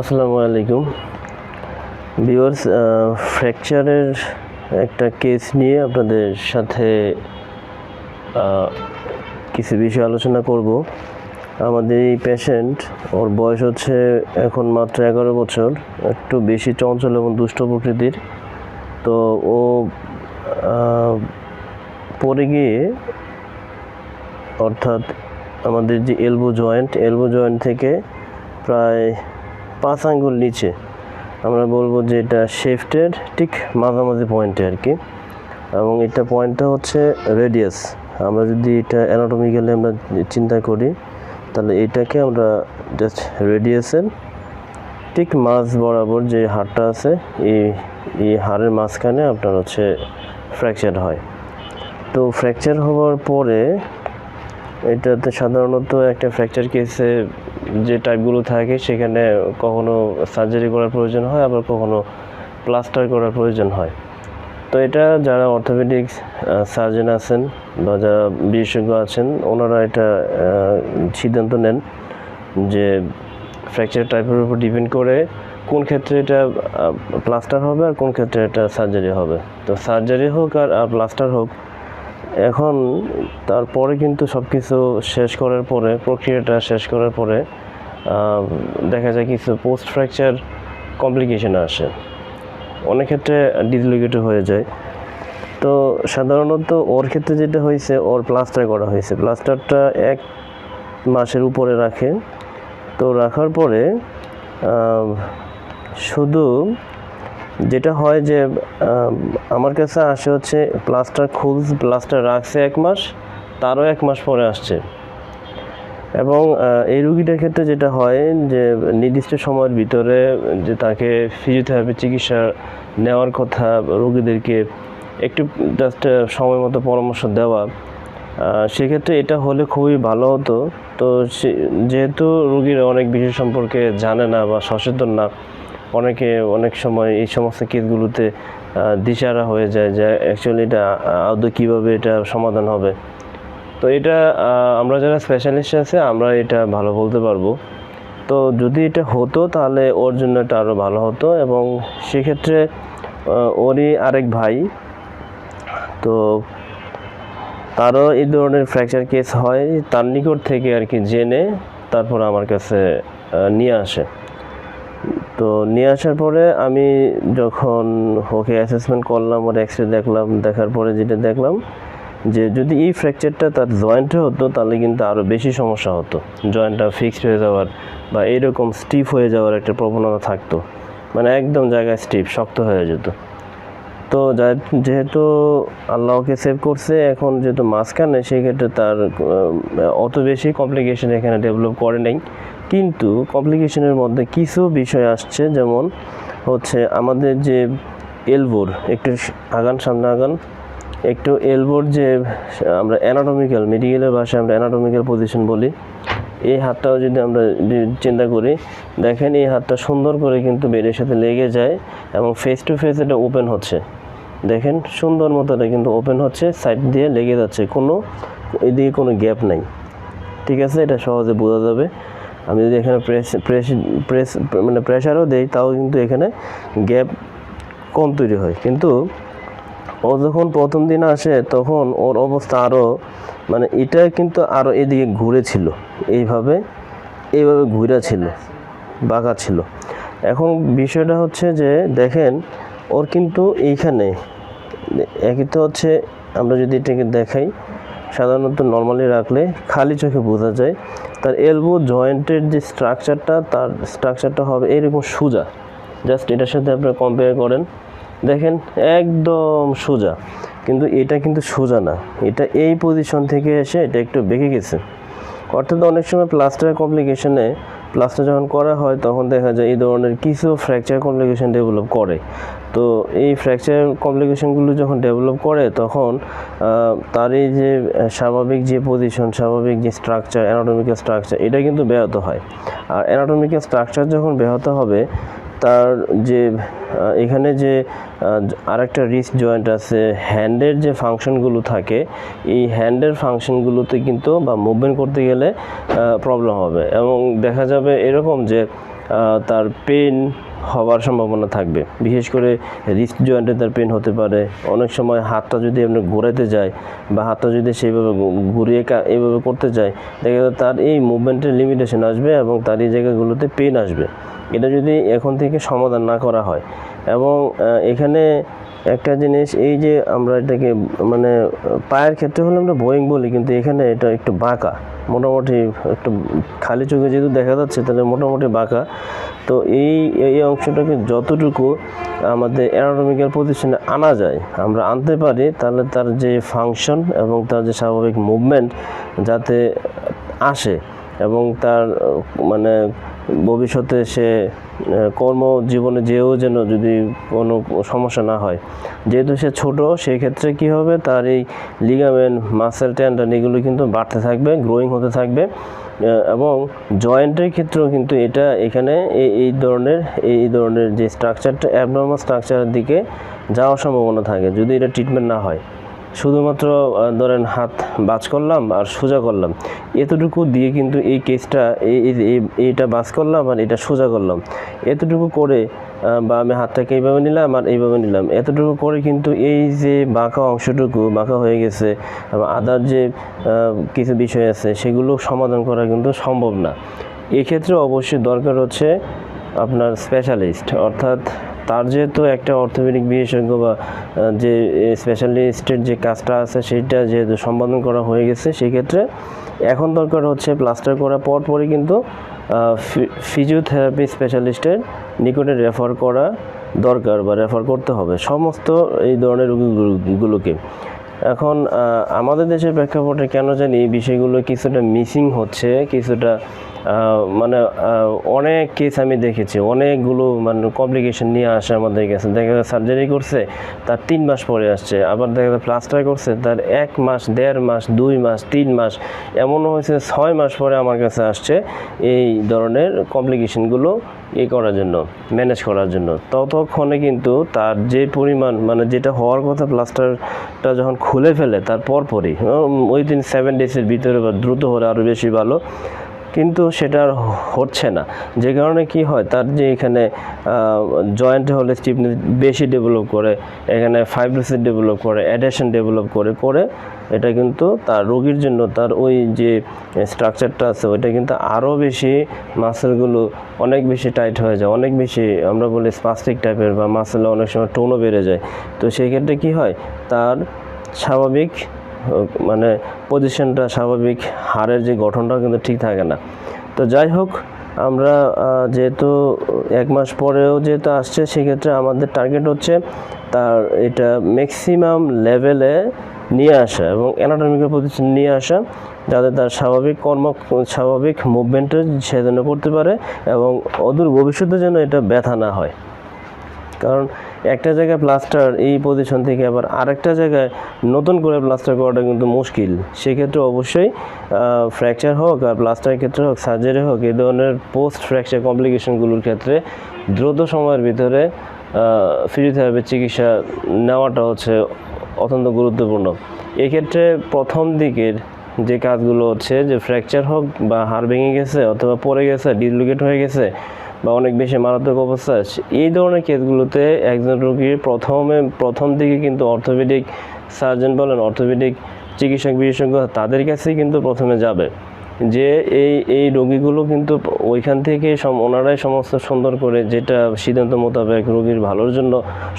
আসসালামু আলাইকুম। ভিউয়ার্স ফ্র্যাকচারের একটা কেস নিয়ে আপনাদের সাথে কিছু বিষয় আলোচনা করব। আমাদের এই পেশেন্ট ওর বয়স হচ্ছে এখন মাত্র এগারো বছর, একটু বেশি চঞ্চল এবং দুষ্ট প্রকৃতির। তো ও পড়ে গিয়ে, অর্থাৎ আমাদের যে এলবো জয়েন্ট এলবো জয়েন্ট থেকে প্রায় পাঁচ আঙ্গুল নিচে, আমরা বলব যে এটা শেফটের ঠিক মাঝামাঝি পয়েন্টে আর কি এবং এটা পয়েন্টটা হচ্ছে রেডিয়াস আমরা যদি এটা অ্যানাটমিক্যালি আমরা চিন্তা করি, তাহলে এটাকে আমরা জাস্ট রেডিয়াসের ঠিক মাঝ বরাবর যে হাড়টা আছে, এই এই হাড়ের মাঝখানে আপনার হচ্ছে ফ্র্যাকচার হয়। তো ফ্র্যাকচার হওয়ার পরে, এটাতে সাধারণত একটা ফ্র্যাকচার কেসে যে টাইপগুলো থাকে সেখানে কখনো সার্জারি করার প্রয়োজন হয়, আবার কখনো প্লাস্টার করার প্রয়োজন হয়। তো এটা যারা অর্থোপেডিক্স সার্জন আছেন বা যারা বিশেষজ্ঞ আছেন, ওনারা এটা সিদ্ধান্ত নেন যে ফ্র্যাকচার টাইপের উপর ডিপেন্ড করে কোন ক্ষেত্রে এটা প্লাস্টার হবে আর কোন ক্ষেত্রে এটা সার্জারি হবে। তো সার্জারি হোক আর প্লাস্টার হোক এখন তারপরে কিন্তু সব কিছু শেষ করার পরে, প্রক্রিয়াটা শেষ করার পরে দেখা যায় কিছু পোস্ট ফ্র্যাকচার কমপ্লিকেশন আসে। অনেক ক্ষেত্রে ডিসলোকেট হয়ে যায়। তো সাধারণত ওর ক্ষেত্রে যেটা হয়েছে, ওর প্লাস্টার করা হয়েছে। প্লাস্টারটা এক মাসের উপরে রাখে। তো রাখার পরে শুধু যেটা হয় যে আমার কাছে আসে হচ্ছে প্লাস্টার খুল প্লাস্টার রাখছে এক মাস, তারও এক মাস পরে আসছে। এবং এই রুগীটার ক্ষেত্রে যেটা হয় যে, নির্দিষ্ট সময়ের ভিতরে যে তাকে ফিজিওথেরাপি চিকিৎসা নেওয়ার কথা রুগীদেরকে একটু জাস্ট সময় মতো পরামর্শ দেওয়া সেক্ষেত্রে এটা হলে খুবই ভালো হতো। তো যেহেতু রুগীর অনেক বিষয় সম্পর্কে জানে না বা সচেতন না অনেকে অনেক সময় এই সমস্ত কেসগুলোতে দিশারা হয়ে যায় যে অ্যাকচুয়ালি এটা আদৌ কীভাবে এটা সমাধান হবে। তো এটা আমরা যারা স্পেশালিস্ট আছে, আমরা এটা ভালো বলতে পারব। তো যদি এটা হতো তাহলে ওর জন্য এটা আরও ভালো হতো এবং সেক্ষেত্রে ওরই আরেক ভাই, তো তারও এই ধরনের ফ্র্যাকচার কেস হয়, তার নিকট থেকে আর কি জেনে তারপর আমার কাছে নিয়ে আসে। তো নিয়ে আসার পরে আমি যখন ওকে অ্যাসেসমেন্ট করলাম, ওর এক্স রে দেখলাম, দেখার পরে যেটা দেখলাম যে যদি এই ফ্র্যাকচারটা তার জয়েন্টে হতো, তাহলে কিন্তু আরও বেশি সমস্যা হতো। জয়েন্টটা ফিক্সড হয়ে যাওয়ার বা এরকম স্টিফ হয়ে যাওয়ার একটা প্রবণতা থাকতো। মানে একদম জায়গায় স্টিফ শক্ত হয়ে যেত। তো যেহেতু আল্লাহকে সেভ করছে, এখন যেহেতু মাঝখানে, সেক্ষেত্রে তার অত বেশি কমপ্লিকেশন এখানে ডেভেলপ করে নাই। কিন্তু কমপ্লিকেশনের মধ্যে কিছু বিষয় আসছে, যেমন হচ্ছে আমাদের যে এলবোর একটু আগান, সামনে আগান, একটু এলবোর যে, আমরা অ্যানাটমিক্যাল মেডিকেলের ভাষায় আমরা অ্যানাটমিক্যাল পজিশন বলি, এই হাতটাও যদি আমরা চিন্তা করি, দেখেন এই হাতটা সুন্দর করে কিন্তু বেডের সাথে লেগে যায় এবং ফেস টু ফেস এটা ওপেন হচ্ছে। দেখেন সুন্দর মতো এটা কিন্তু ওপেন হচ্ছে সাইড দিয়ে লেগে যাচ্ছে, কোনো এদিকে কোনো গ্যাপ নাই। ঠিক আছে? এটা সহজে বোঝা যাবে। আমি যদি এখানে প্রেস প্রেস প্রেস মানে প্রেশারও দেই, তাও কিন্তু এখানে গ্যাপ কম তৈরি হয়। কিন্তু ও যখন প্রথম দিন আসে, তখন ওর অবস্থা আরও মানে এটা কিন্তু আরও এদিকে ঘুরে ছিল। এইভাবে এইভাবে ঘুরে ছিল, বাঁকা ছিল। এখন বিষয়টা হচ্ছে যে, দেখেন, ওর কিন্তু এইখানে, একই তো হচ্ছে, আমরা যদি এটাকে দেখাই, সাধারণত নর্মালি রাখলে খালি চোখে বোঝা যায় তার এলবো জয়েন্টের যে স্ট্রাকচারটা তার স্ট্রাকচারটা হবে এরকম সোজা। জাস্ট এটার সাথে আপনারা কম্পেয়ার করেন। দেখেন, একদম সোজা। কিন্তু এটা কিন্তু সোজা না। এটা এই পজিশন থেকে এসে এটা একটু বেঁকে গেছে। অর্থাৎ অনেক সময় প্লাস্টার কমপ্লিকেশনে প্লাস্টার যখন করা হয়, তখন দেখা যায় এই ধরনের কিছু ফ্র্যাকচার কমপ্লিকেশন ডেভেলপ করে। তো এই ফ্র্যাকচার কমপ্লিকেশনগুলো যখন ডেভেলপ করে তখন আহ, তার এই যে স্বাভাবিক যে পজিশন স্বাভাবিক যে স্ট্রাকচার অ্যানাটমিক্যাল স্ট্রাকচার এটা কিন্তু ব্যাহত হয়। আর অ্যানাটমিক্যাল স্ট্রাকচার যখন ব্যাহত হবে তার যে এখানে যে আরেকটা রিস্ট জয়েন্ট আছে হ্যান্ডের যে ফাংশনগুলো থাকে এই হ্যান্ডের ফাংশনগুলোতে কিন্তু বা মুভমেন্ট করতে গেলে প্রবলেম হবে। এবং দেখা যাবে এরকম যে তার পেন হওয়ার সম্ভাবনা থাকবে। বিশেষ করে রিস্ট জয়েন্টে তার পেন হতে পারে। অনেক সময় হাতটা যদি আপনি ঘোরাতে যায় বা হাতটা যদি সেইভাবে ঘুরিয়ে এইভাবে করতে যায়, দেখা যাবে তার এই মুভমেন্টের লিমিটেশন আসবে এবং তার এই জায়গাগুলোতে পেন আসবে। এটা যদি এখন থেকে সমাধান না করা হয় এবং এখানে একটা জিনিস, এই যে আমরা এটাকে মানে পায়ের ক্ষেত্রে হলে আমরা বোয়িং বলি, কিন্তু এখানে এটা একটু বাঁকা। মোটামুটি একটু খালি চোখে যেহেতু দেখা যাচ্ছে, তাহলে মোটামুটি বাঁকা। তো এই এই অংশটাকে যতটুকু আমাদের অ্যানাটমিক্যাল পজিশনে আনা যায়, আমরা আনতে পারি, তাহলে তার যে ফাংশন এবং তার যে স্বাভাবিক মুভমেন্ট যাতে আসে এবং তার মানে ভবিষ্যতে সে কর্মজীবনে যেও যেন যদি কোনো সমস্যা না হয়। যেহেতু সে ছোট সেই ক্ষেত্রে কি হবে? তার এই লিগামেন্ট মাসেল টেন্ডন এগুলো কিন্তু বাড়তে থাকবে গ্রোয়িং হতে থাকবে এবং জয়েন্টের ক্ষেত্রেও কিন্তু এটা এখানে এই ধরনের এই ধরনের যে স্ট্রাকচারটা অ্যাবনর্মাল স্ট্রাকচারের দিকে যাওয়ার সম্ভাবনা থাকে, যদি এটা ট্রিটমেন্ট না হয়। শুধুমাত্র ধরেন হাত বাজ করলাম আর সোজা করলাম। এতটুকু দিয়ে কিন্তু এই কেসটা, এই, এই- এই- এইটা বাজ করলাম আর এটা সোজা করলাম। এতটুকু করে বা আমি হাতটাকে এইভাবে নিলাম আর এইভাবে নিলাম। এতটুকু করে কিন্তু এই যে বাঁকা অংশটুকু, বাঁকা হয়ে গেছে, এবং আদার যে কিছু বিষয় আছে, সেগুলো সমাধান করা কিন্তু সম্ভব না। এক্ষেত্রে অবশ্যই দরকার হচ্ছে আপনার স্পেশালিস্ট অর্থাৎ তার যেহেতু একটা অর্থোপেডিক বিশেষজ্ঞ বা যে স্পেশালিস্টের যে কাজটা আছে সেইটা যেহেতু সম্পাদন করা হয়ে গেছে, সেক্ষেত্রে এখন দরকার হচ্ছে প্লাস্টার করার পর পরই কিন্তু ফিজিওথেরাপি স্পেশালিস্টের নিকটে রেফার করা দরকার বা রেফার করতে হবে সমস্ত এই ধরনের রোগীগুলোকে। এখন আমাদের দেশের প্রেক্ষাপটে কেন জানি এই বিষয়গুলো কিছুটা মিসিং হচ্ছে, কিছুটা মানে অনেক কেস আমি দেখেছি। অনেকগুলো মানে কমপ্লিকেশন নিয়ে আসে আমাদের কাছে। দেখা যায় সার্জারি করছে, তার তিন মাস পরে আসছে। আবার দেখা যায় প্লাস্টার করছে, তার এক মাস, দেড় মাস, দুই মাস, তিন মাস, এমনও হয়েছে ছয় মাস পরে আমার কাছে আসছে এই ধরনের কমপ্লিকেশনগুলো ই করার জন্য ম্যানেজ করার জন্য। ততক্ষণে কিন্তু তার যে পরিমাণ মানে যেটা হওয়ার কথা প্লাস্টারটা যখন খুলে ফেলে, তার পরপরই ওই দিন সেভেন ডেজের ভিতরে বা দ্রুত হলে আরও বেশি ভালো। কিন্তু সেটা হচ্ছে না। যে কারণে কি হয়, তার যে এখানে জয়েন্ট হলে স্টিফনেস বেশি ডেভেলপ করে, এখানে ফাইব্রোসিস ডেভেলপ করে অ্যাডেশন ডেভেলপ করে করে এটা কিন্তু তার রোগীর জন্য, তার ওই যে স্ট্রাকচারটা আছে, ওইটা কিন্তু আরও বেশি মাসেলগুলো অনেক বেশি টাইট হয়ে যায়। অনেক বেশি আমরা বলি স্পাস্টিক টাইপের বা মাসেলে অনেক সময় টোনও বেড়ে যায়। তো সেই ক্ষেত্রে কী হয়, তার স্বাভাবিক মানে পজিশনটা স্বাভাবিক হাড়ের যে গঠনটা কিন্তু ঠিক থাকে না। তো যাই হোক, আমরা যেহেতু এক মাস পরেও যেহেতু আসছে, সেক্ষেত্রে আমাদের টার্গেট হচ্ছে তার এটা ম্যাক্সিমাম লেভেলে নিয়ে আসা এবং অ্যানাটমিক্যাল পজিশন নিয়ে আসা, যাতে তার স্বাভাবিক কর্ম, স্বাভাবিক মুভমেন্টে সে যেন করতে পারে এবং অদূর ভবিষ্যতে যেন এটা ব্যথা না হয়। কারণ একটা জায়গায় প্লাস্টার এই পজিশন থেকে আবার আরেকটা জায়গায় নতুন করে প্লাস্টার করাটা কিন্তু মুশকিল। সেক্ষেত্রে অবশ্যই ফ্র্যাকচার হোক আর প্লাস্টারের ক্ষেত্রে হোক সার্জারি হোক, এই ধরনের পোস্ট ফ্র্যাকচার কমপ্লিকেশনগুলোর ক্ষেত্রে দ্রুত সময়ের ভিতরে ফিজিওথেরাপির চিকিৎসা নেওয়াটা হচ্ছে অত্যন্ত গুরুত্বপূর্ণ। এক্ষেত্রে প্রথম দিকের যে কাজগুলো হচ্ছে যে ফ্র্যাকচার হোক বা হাড় ভেঙে গেছে অথবা পড়ে গেছে ডিসলোকেট হয়ে গেছে বা অনেক বেশি মারাত্মক অবস্থা এই ধরনের কেসগুলোতে একজন রোগীর প্রথমে, প্রথম দিকে কিন্তু অর্থোপেডিক সার্জন বলেন, অর্থোপেডিক চিকিৎসক, বিশেষজ্ঞ, তাদের কাছেই কিন্তু প্রথমে যাবে। যে এই এই রোগীগুলো কিন্তু ওইখান থেকে সম, ওনারাই সমস্ত সুন্দর করে যেটা সিদ্ধান্ত মোতাবেক রোগীর ভালোর জন্য,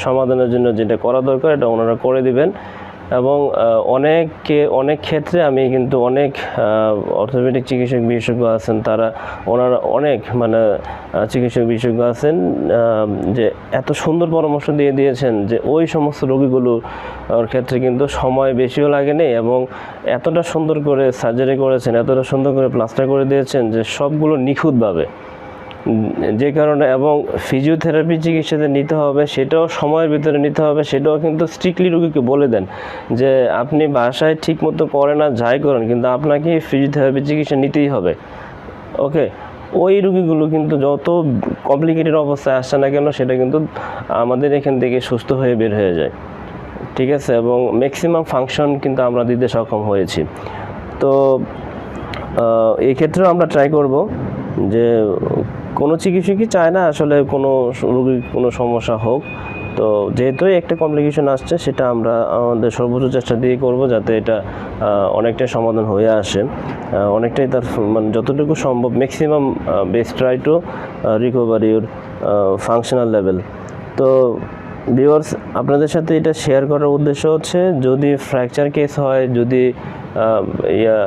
সমাধানের জন্য যেটা করা দরকার, এটা ওনারা করে দিবেন। এবং আহ, অনেকে অনেক ক্ষেত্রে আমি কিন্তু অনেক অর্থোপেডিক চিকিৎসক বিশেষজ্ঞ আছেন তারা ওনারা অনেক মানে চিকিৎসক বিশেষজ্ঞ আছেন যে এত সুন্দর পরামর্শ দিয়ে দিয়েছেন যে ওই সমস্ত রোগীগুলোর ক্ষেত্রে কিন্তু সময় বেশিও লাগেনি এবং এতটা সুন্দর করে সার্জারি করেছেন এতটা সুন্দর করে প্লাস্টার করে দিয়েছেন যে সবগুলো নিখুঁতভাবে। যে কারণে এবং ফিজিওথেরাপি চিকিৎসাতে নিতে হবে, সেটাও সময়ের ভিতরে নিতে হবে, সেটাও কিন্তু স্ট্রিক্টলি রোগীকে বলে দেন যে আপনি বাসায় ঠিক মতো করেন না, যাই করেন, কিন্তু আপনাকে ফিজিওথেরাপি চিকিৎসা নিতেই হবে। ওকে ওই রুগীগুলো কিন্তু যত কমপ্লিকেটেড অবস্থায় আসছে না কেন, সেটা কিন্তু আমাদের এখান থেকে সুস্থ হয়ে বের হয়ে যায়। ঠিক আছে? এবং ম্যাক্সিমাম ফাংশন কিন্তু আমরা দিতে সক্ষম হয়েছি। তো এক্ষেত্রেও আমরা ট্রাই করব। যে কোনো চিকিৎসকই চায় না আসলে কোনো রোগীর কোনো সমস্যা হোক। তো যেহেতু একটা কমপ্লিকেশন আসছে, সেটা আমরা আমাদের সর্বোচ্চ চেষ্টা দিয়ে করব যাতে এটা অনেকটাই সমাধান হয়ে আসে। অনেকটাই তার মানে যতটুকু সম্ভব maximum best try to recover your functional level তো ভিউয়ার্স আপনাদের সাথে এটা শেয়ার করার উদ্দেশ্য হচ্ছে, যদি ফ্র্যাকচার কেস হয়, যদি ইয়া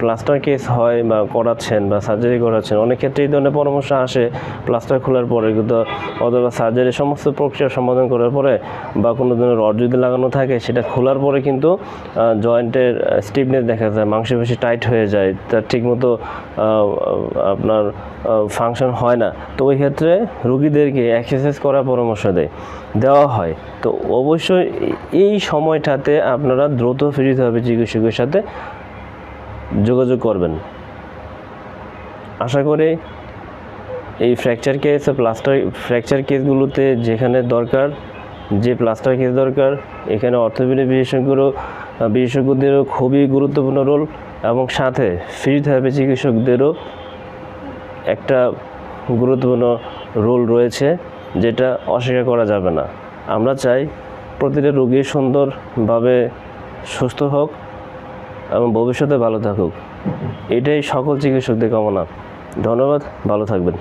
প্লাস্টার কেস হয় বা করাচ্ছেন বা সার্জারি করাচ্ছেন, অনেক ক্ষেত্রে এই ধরনের পরামর্শ আসে প্লাস্টার খোলার পরে, কিন্তু অথবা সার্জারি সমস্ত প্রক্রিয়া সমাধান করার পরে বা কোনো ধরনের রড যদি লাগানো থাকে, সেটা খোলার পরে কিন্তু জয়েন্টের স্টিফনেস দেখা যায় মাংসপেশি টাইট হয়ে যায় তার ঠিকমতো আপনার ফাংশন হয় না। তো ওই ক্ষেত্রে রুগীদেরকে এক্সারসাইজ করার পরামর্শ দেয়, দেওয়া হয়। তো অবশ্যই এই সময়টাতে আপনারা দ্রুত ফিরিতে হবে চিকিৎসকের সাথে যোগাযোগ করবেন। আশা করি এই ফ্র্যাকচার কেস প্লাস্টার ফ্র্যাকচার কেসগুলোতে যেখানে দরকার, যে প্লাস্টার কেস দরকার, এখানে অর্থোপেডিক বিশেষজ্ঞরও, বিশেষজ্ঞদেরও খুবই গুরুত্বপূর্ণ রোল এবং সাথে ফিজিওথেরাপি চিকিৎসকদেরও একটা গুরুত্বপূর্ণ রোল রয়েছে, যেটা অস্বীকার করা যাবে না। আমরা চাই প্রতিটা রোগী সুন্দরভাবে সুস্থ হোক এবং ভবিষ্যতে ভালো থাকুক। এটাই সকল চিকিৎসকদের কামনা। ধন্যবাদ ভালো থাকবেন।